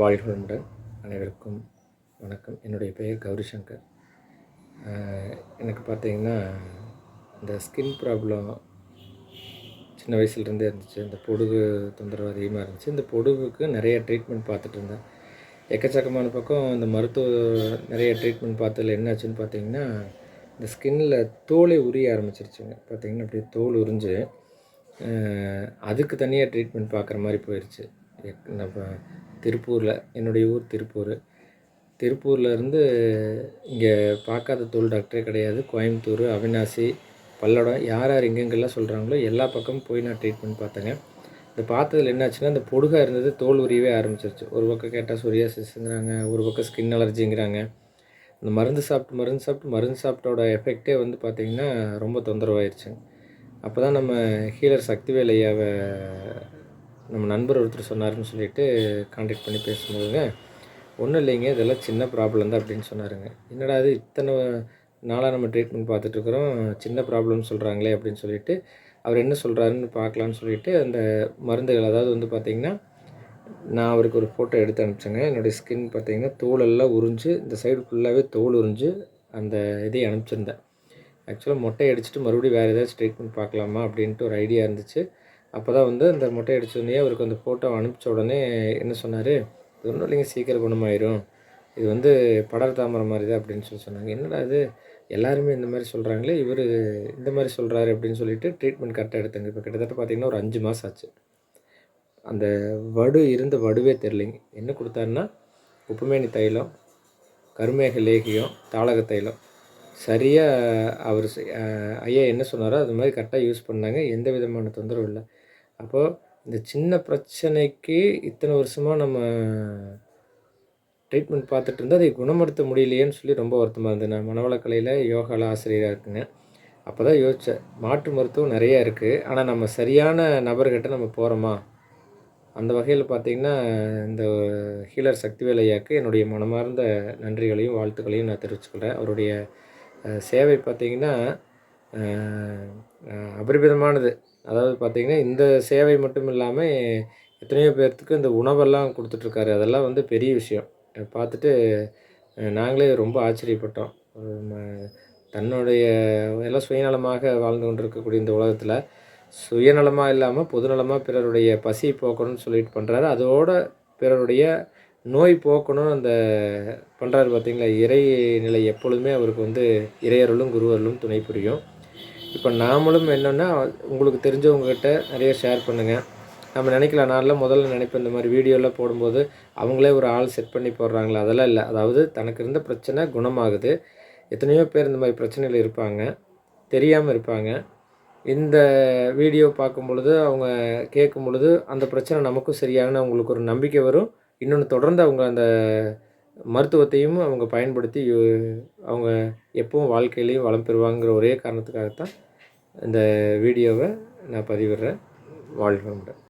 வாழ்களுடன் அனைவருக்கும் வணக்கம். என்னுடைய பெயர் கௌரி சங்கர் எனக்கு பார்த்தீங்கன்னா இந்த ஸ்கின் ப்ராப்ளம் சின்ன வயசுலேருந்தே இருந்துச்சு. இந்த பொடுகு தொந்தரவு அதிகமாக இருந்துச்சு. இந்த பொடுகுக்கு நிறைய ட்ரீட்மெண்ட் பார்த்துட்டு இருந்தேன். எக்கச்சக்கமான பக்கம் இந்த மருத்துவ நிறைய ட்ரீட்மெண்ட் பார்த்ததில் என்னாச்சுன்னு பார்த்தீங்கன்னா இந்த ஸ்கின்னில் தோலை உரிய ஆரம்பிச்சிருச்சுங்க. பார்த்தீங்கன்னா அப்படியே தோல் உறிஞ்சு அதுக்கு தனியாக ட்ரீட்மெண்ட் பார்க்குற மாதிரி போயிடுச்சு நம்ம திருப்பூரில் என்னுடைய ஊர் திருப்பூர். திருப்பூரில் இருந்து இங்கே பார்க்காத தோல் டாக்டரே கிடையாது. கோயம்புத்தூர் அவினாசி பல்லடம் யார் யார் எங்கெங்கெல்லாம் சொல்கிறாங்களோ எல்லா பக்கமும் போய் நான் ட்ரீட்மெண்ட் பார்த்தேங்க. இந்த பார்த்ததுல என்னாச்சுன்னா இந்த பொடுகாக இருந்தது தோல் உரியவே ஆரம்பிச்சிருச்சு. ஒரு பக்கம் கேட்டால் சொரியாசிஸ்ங்கிறாங்க ஒரு பக்கம் ஸ்கின் அலர்ஜிங்கிறாங்க இந்த மருந்து சாப்பிட்டு மருந்து சாப்பிட்டு மருந்து சாப்பிட்டோட எஃபெக்டே வந்து பார்த்திங்கன்னா ரொம்ப தொந்தரவாயிருச்சுங்க. அப்போ தான் நம்ம ஹீலர் சக்திவேல் ஐயாவை நம்ம நண்பர் ஒருத்தர் சொன்னார்னு சொல்லிட்டு காண்டாக்ட் பண்ணி பேசும்போதுங்க ஒன்றும் இல்லைங்க இதெல்லாம் சின்ன ப்ராப்ளம் தான் அப்படின்னு சொன்னாருங்க. என்னடா இது இத்தனை நாளாக நம்ம ட்ரீட்மெண்ட் பார்த்துட்ருக்குறோம் சின்ன ப்ராப்ளம்னு சொல்கிறாங்களே அப்படின்னு சொல்லிட்டு அவர் என்ன சொல்கிறாருன்னு பார்க்கலான்னு சொல்லிட்டு அந்த மருந்துகள் அதாவது வந்து பார்த்திங்கன்னா நான் அவருக்கு ஒரு ஃபோட்டோ எடுத்து அனுப்பிச்சேங்க. என்னுடைய ஸ்கின் பார்த்தீங்கன்னா தோலெல்லாம் உறிஞ்சு இந்த சைடு ஃபுல்லாகவே தோல் உறிஞ்சு அந்த இதை அனுப்பிச்சிருந்தேன். ஆக்சுவலாக மொட்டை அடிச்சுட்டு மறுபடியும் வேறு ஏதாச்சும் ட்ரீட்மெண்ட் பார்க்கலாமா அப்படின்ட்டு ஒரு ஐடியா இருந்துச்சு. அப்போ தான் வந்து அந்த மொட்டை அடிச்சோடனே அவருக்கு அந்த ஃபோட்டோ அனுப்பிச்ச உடனே என்ன சொன்னார்? இது ஒன்றும் இல்லைங்க சீக்கிரம் குணமாயிரும் இது வந்து படர் தாமரை மாதிரி தான் அப்படின்னு சொல்லி சொன்னாங்க. என்னடா இது? எல்லாருமே இந்த மாதிரி சொல்கிறாங்களே இவர் இந்த மாதிரி சொல்கிறாரு அப்படின்னு சொல்லிட்டு ட்ரீட்மெண்ட் கரெக்டாக எடுத்தாங்க. இப்போ கிட்டத்தட்ட பார்த்தீங்கன்னா ஒரு அஞ்சு மாதம் ஆச்சு. அந்த வடு இருந்த வடுவே தெரிலிங்க என்ன கொடுத்தாருன்னா உப்புமேனி தைலம் கருமேக லேகியம் தாளக தைலம். சரியாக அவர் ஐயா என்ன சொன்னாரோ அது மாதிரி கரெக்டாக யூஸ் பண்ணாங்க. எந்த விதமான தொந்தரவும் இல்லை. அப்போது இந்த சின்ன பிரச்சனைக்கு இத்தனை வருஷமாக நம்ம ட்ரீட்மெண்ட் பார்த்துட்டு இருந்தால் அதை குணப்படுத்த முடியலையேன்னு சொல்லி ரொம்ப வருத்தமாக இருந்தது நான். மனவளக்கலையில் யோகாவில் ஆசிரியராக இருக்குங்க அப்போ தான் யோசித்தேன் மாற்று மருத்துவம் நிறையா இருக்குது ஆனால் நம்ம சரியான நபர்கிட்ட நம்ம போகிறோமா அந்த வகையில் பார்த்திங்கன்னா இந்த ஹீலர் சக்திவேலையாக்கு என்னுடைய மனமார்ந்த நன்றிகளையும் வாழ்த்துக்களையும் நான் தெரிவிச்சுக்கிறேன். அவருடைய சேவை பார்த்திங்கன்னா அபரிமிதமானது. அதாவது பார்த்திங்கன்னா இந்த சேவை மட்டும் இல்லாமல் எத்தனையோ பேர்த்துக்கு இந்த உணவெல்லாம் கொடுத்துட்ருக்காரு. அதெல்லாம் வந்து பெரிய விஷயம். பார்த்துட்டு நாங்களே ரொம்ப ஆச்சரியப்பட்டோம். தன்னுடைய எல்லாம் சுயநலமாக வாழ்ந்து கொண்டிருக்கக்கூடிய இந்த உலகத்தில் சுயநலமாக இல்லாமல் பொதுநலமாக பிறருடைய பசி போக்கணும்னு சொல்லிட்டு பண்ணுறாரு அதோட பிறருடைய நோய் போக்கணும் அந்த பண்ணுறாரு பார்த்தீங்களா இறை நிலை எப்பொழுதுமே அவருக்கு வந்து இறையருளும் குருவருளும் துணை புரியும். இப்போ நாமளும் என்னென்னா உங்களுக்கு தெரிஞ்சவங்ககிட்ட நிறைய ஷேர் பண்ணுங்கள் நம்ம நினைக்கலாம் நான்லாம் முதல்ல நினைப்பேன் இந்த மாதிரி வீடியோலாம் போடும்போது அவங்களே ஒரு ஆள் செட் பண்ணி போடுறாங்களா அதெல்லாம் இல்லை. அதாவது தனக்கு இருந்த பிரச்சனை குணமாகுது. எத்தனையோ பேர் இந்த மாதிரி பிரச்சனைகள் இருப்பாங்க தெரியாமல் இருப்பாங்க. இந்த வீடியோ பார்க்கும் பொழுது அவங்க கேட்கும் பொழுது அந்த பிரச்சனை நமக்கும் சரியாகன்னு அவங்களுக்கு ஒரு நம்பிக்கை வரும். இன்னொன்று தொடர்ந்து அவங்க அந்த மருத்துவத்தையும் அவங்க பயன்படுத்தி யு- அவங்க எப்பவும் வாழ்க்கையிலையும் வளம் பெறுவாங்கிற ஒரே காரணத்துக்காகத்தான் இந்த வீடியோவை நான் பதிவிடுறேன். வாழ்க வளமுடன்.